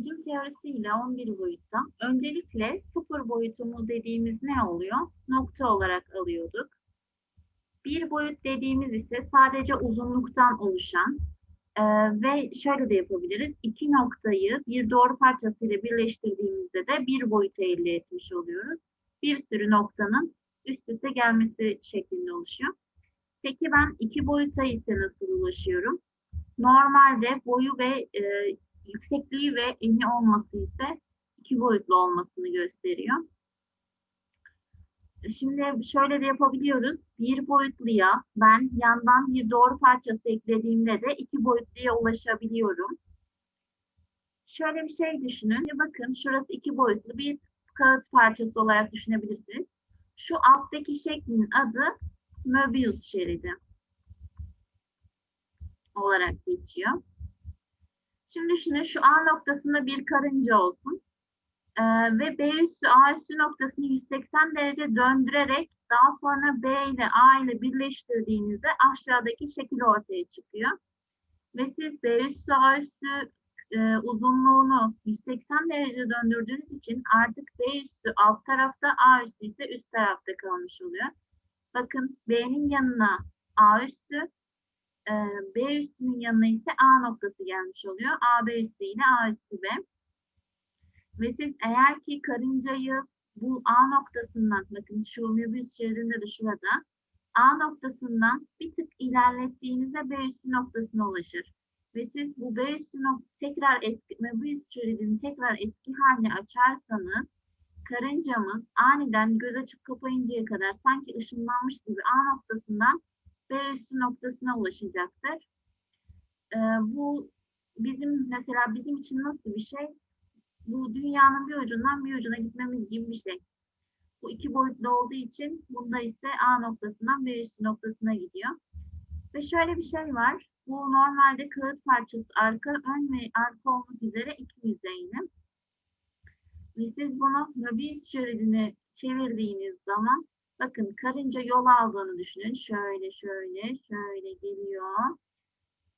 Hacim teorisiyle 11 boyutta öncelikle sıfır boyutumu dediğimiz ne oluyor? Nokta olarak alıyorduk. Bir boyut dediğimiz ise sadece uzunluktan oluşan e, ve şöyle de yapabiliriz. İki noktayı bir doğru parçasıyla birleştirdiğimizde de bir boyut elde etmiş oluyoruz. Bir sürü noktanın üst üste gelmesi şeklinde oluşuyor. Peki ben iki boyuta ise nasıl ulaşıyorum? Normalde boyu ve e, yüksekliği ve eni olması ise iki boyutlu olmasını gösteriyor. Şimdi şöyle de yapabiliyoruz. Bir boyutluya ben yandan bir doğru parçası eklediğimde de iki boyutluya ulaşabiliyorum. Şöyle bir şey düşünün. Bakın şurası iki boyutlu bir kağıt parçası olarak düşünebilirsiniz. Şu alttaki şeklin adı Möbius şeridi olarak geçiyor. Şimdi düşünün şu A noktasında bir karınca olsun. Ee, ve B üssü A üssü noktasını 180 derece döndürerek daha sonra B ile A ile birleştirdiğinizde aşağıdaki şekil ortaya çıkıyor. Ve siz B üssü A üssü e, uzunluğunu 180 derece döndürdüğünüz için artık B üssü alt tarafta A üssü ise üst tarafta kalmış oluyor. Bakın B'nin yanına A üssü, e, B üstünün yanına ise A noktası gelmiş oluyor. A B üstü ile A üstü B. Ve siz eğer ki karıncayı bu A noktasından, bakın şu Möbius şeridinde de şurada, A noktasından bir tık ilerlettiğinizde B üstü noktasına ulaşır. Ve siz bu B üstü tekrar eski, Möbius şeridini tekrar eski haline açarsanız, karıncamız aniden göz açıp kapayıncaya kadar sanki ışınlanmış gibi A noktasından B üstü noktasına ulaşacaktır. Ee, bu bizim mesela bizim için nasıl bir şey? Bu dünyanın bir ucundan bir ucuna gitmemiz gibi bir şey. Bu iki boyutlu olduğu için bunda ise A noktasından B üstü noktasına gidiyor. Ve şöyle bir şey var. Bu normalde kağıt parçası arka, ön ve arka olmak üzere iki yüzeyli. Ve siz bunu Möbius şeridine çevirdiğiniz zaman bakın karınca yol aldığını düşünün. Şöyle şöyle şöyle geliyor.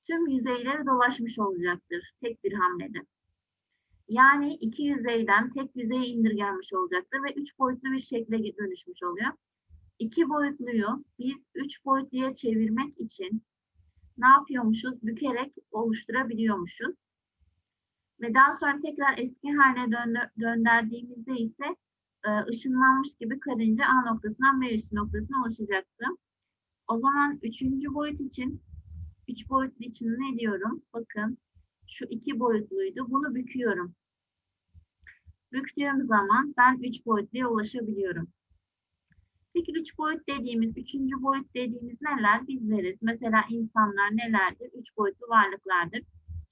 Tüm yüzeyleri dolaşmış olacaktır tek bir hamlede. Yani iki yüzeyden tek yüzeye indirgenmiş olacaktır ve üç boyutlu bir şekle dönüşmüş oluyor. İki boyutluyu biz üç boyutluya çevirmek için ne yapıyormuşuz? Bükerek oluşturabiliyormuşuz. Ve daha sonra tekrar eski haline döndürdüğümüzde ise ışınlanmış gibi karınca A noktasından B üstü noktasına ulaşacaktı. O zaman üçüncü boyut için, üç boyutlu için ne diyorum? Bakın şu iki boyutluydu. Bunu büküyorum. Büktüğüm zaman ben üç boyutluya ulaşabiliyorum. Peki üç boyut dediğimiz, üçüncü boyut dediğimiz neler? Bizleriz. Mesela insanlar nelerdir? Üç boyutlu varlıklardır.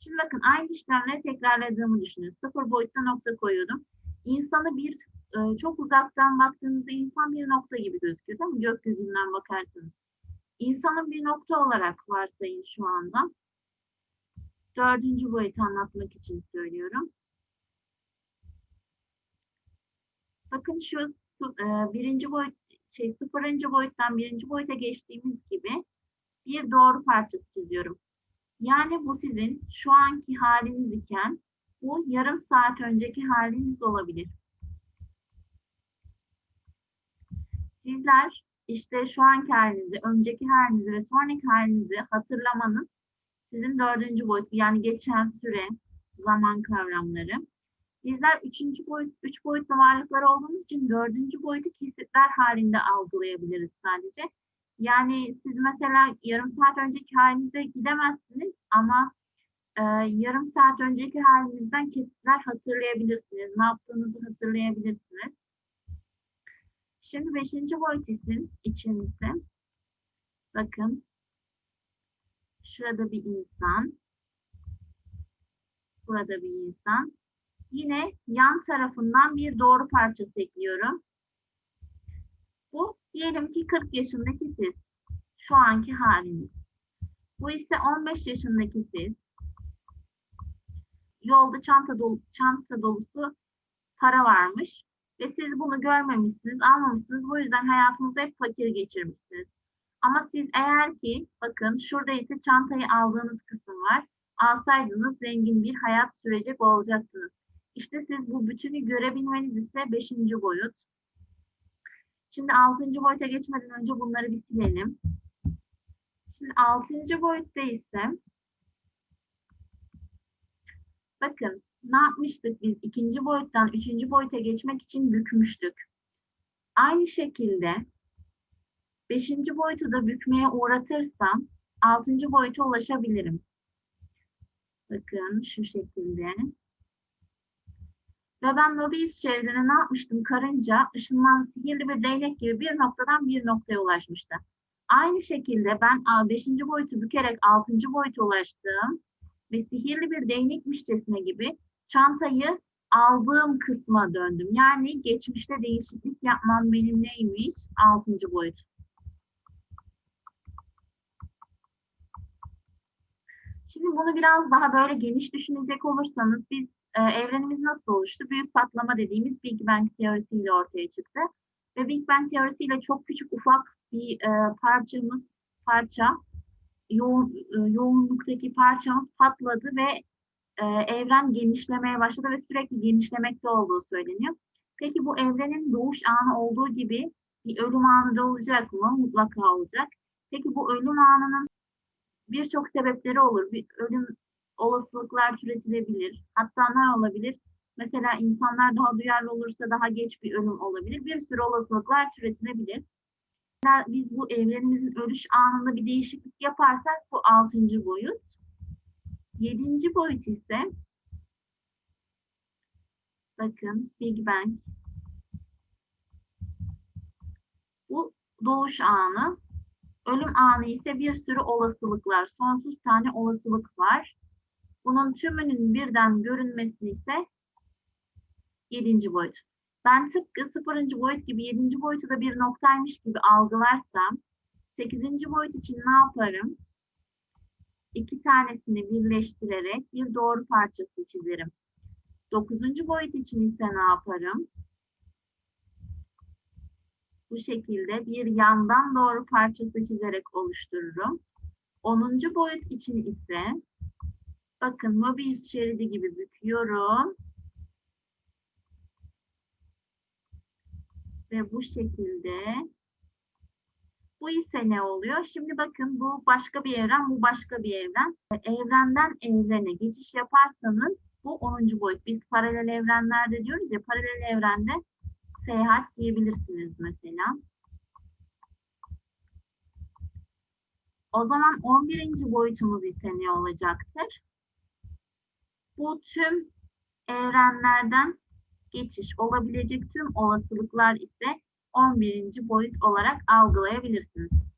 Şimdi bakın aynı işlemleri tekrarladığımı düşünün. Sıfır boyutta nokta koyuyordum. İnsanı bir e, çok uzaktan baktığınızda insan bir nokta gibi gözüküyor değil mi? Gökyüzünden bakarsanız. İnsanın bir nokta olarak varsayın şu anda. Dördüncü boyutu anlatmak için söylüyorum. Bakın şu e, birinci boyut, şey sıfırıncı boyuttan birinci boyuta geçtiğimiz gibi bir doğru parçası çiziyorum. Yani bu sizin şu anki haliniz iken bu yarım saat önceki haliniz olabilir. Sizler işte şu anki halinizi, önceki halinizi ve sonraki halinizi hatırlamanız sizin dördüncü boyut yani geçen süre, zaman kavramları. Bizler üçüncü boyut, üç boyutlu varlıklar olduğumuz için dördüncü boyutu kesitler halinde algılayabiliriz sadece. Yani siz mesela yarım saat önceki halinize gidemezsiniz ama e, yarım saat önceki halinizden kesitler hatırlayabilirsiniz. Ne yaptığınızı hatırlayabilirsiniz. Şimdi beşinci boyut isim içinizde. Bakın. Şurada bir insan. Burada bir insan. Yine yan tarafından bir doğru parçası ekliyorum. Bu diyelim ki 40 yaşındaki siz. Şu anki haliniz. Bu ise 15 yaşındaki siz. Yolda çanta, dolu, çanta dolusu para varmış. Ve siz bunu görmemişsiniz, almamışsınız. Bu yüzden hayatınızda hep fakir geçirmişsiniz. Ama siz eğer ki, bakın şurada ise çantayı aldığınız kısım var. Alsaydınız zengin bir hayat sürecek olacaktınız. İşte siz bu bütünü görebilmeniz ise beşinci boyut. Şimdi altıncı boyuta geçmeden önce bunları bir silelim. Şimdi altıncı boyutta ise bakın ne yapmıştık biz? ikinci boyuttan üçüncü boyuta geçmek için bükmüştük. Aynı şekilde beşinci boyutu da bükmeye uğratırsam altıncı boyuta ulaşabilirim. Bakın şu şekilde. Ve ben Mobius çevrene ne yapmıştım? Karınca ışınlan sihirli bir değnek gibi bir noktadan bir noktaya ulaşmıştı. Aynı şekilde ben 5. boyutu bükerek 6. boyuta ulaştım ve sihirli bir değnekmişçesine gibi çantayı aldığım kısma döndüm. Yani geçmişte değişiklik yapmam benim neymiş? 6. boyut. Şimdi bunu biraz daha böyle geniş düşünecek olursanız biz e, evrenimiz nasıl oluştu? Büyük patlama dediğimiz Big Bang teorisiyle ortaya çıktı. Ve Big Bang teorisiyle çok küçük ufak bir e, parçamız, parça, yoğun, e, yoğunluktaki parçamız patladı ve e, evren genişlemeye başladı ve sürekli genişlemekte olduğu söyleniyor. Peki bu evrenin doğuş anı olduğu gibi bir ölüm anı da olacak mı? Mutlaka olacak. Peki bu ölüm anının birçok sebepleri olur. Bir ölüm olasılıklar türetilebilir. Hatta ne olabilir? Mesela insanlar daha duyarlı olursa daha geç bir ölüm olabilir. Bir sürü olasılıklar türetilebilir. Mesela biz bu evrenimizin ölüş anında bir değişiklik yaparsak bu altıncı boyut. Yedinci boyut ise bakın Big Bang bu doğuş anı. Ölüm anı ise bir sürü olasılıklar. Sonsuz tane olasılık var. Bunun tümünün birden görünmesi ise yedinci boyut. Ben tıpkı sıfırıncı boyut gibi yedinci boyutu da bir noktaymış gibi algılarsam sekizinci boyut için ne yaparım? İki tanesini birleştirerek bir doğru parçası çizerim. Dokuzuncu boyut için ise ne yaparım? Bu şekilde bir yandan doğru parçası çizerek oluştururum. Onuncu boyut için ise bakın Mobius şeridi gibi büküyorum. Ve bu şekilde bu ise ne oluyor? Şimdi bakın bu başka bir evren, bu başka bir evren. Evrenden evrene geçiş yaparsanız bu 10. boyut. Biz paralel evrenlerde diyoruz ya paralel evrende seyahat diyebilirsiniz mesela. O zaman 11. boyutumuz ise ne olacaktır? Bu tüm evrenlerden geçiş olabilecek tüm olasılıklar ise 11. boyut olarak algılayabilirsiniz.